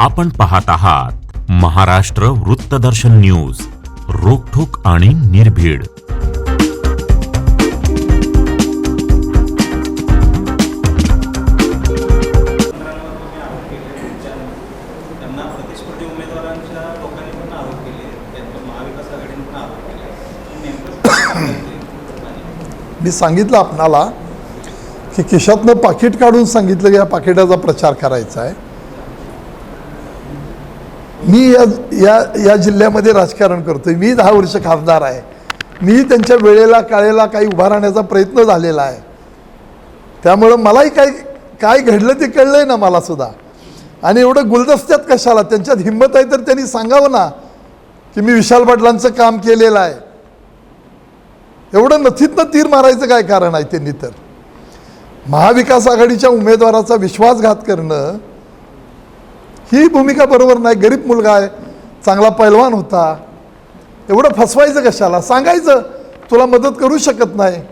आपण पाहत आहात महाराष्ट्र वृत्तदर्शन न्यूज रोखोक आणि निर्भीड. त्यांना प्रतिस्पर्धी उमेदवारांच्या लोकांनी पण आरोप केले त्यांच्या महाविकास आघाडीने पण आरोप केले नेमकं काय ते? मी सांगितलं आपणाला की खिशातनं पाकिट काढून सांगितलं की या पाकिटाचा प्रचार करायचा आहे. मी या या या जिल्ह्यामध्ये राजकारण करतोय. मी दहा वर्ष खासदार आहे. मी त्यांच्या वेळेला काळेला काही उभा राहण्याचा प्रयत्न झालेला आहे. त्यामुळं मलाही काय काय घडलं ते कळलं आहे ना मला सुद्धा. आणि एवढं गुलदस्त्यात कशाला? त्यांच्यात हिंमत आहे तर त्यांनी सांगावं ना की मी विशाल पाटलांचं काम केलेलं आहे. एवढं नथीतनं तीर मारायचं काय कारण आहे त्यांनी तर? महाविकास आघाडीच्या उमेदवाराचा विश्वासघात करणं ही भूमिका बरोबर नाही गरीब मुलगा आहे चांगला पैलवान होता. एवढं फसवायचं कशाला? सांगायचं तुला मदत करू शकत नाही.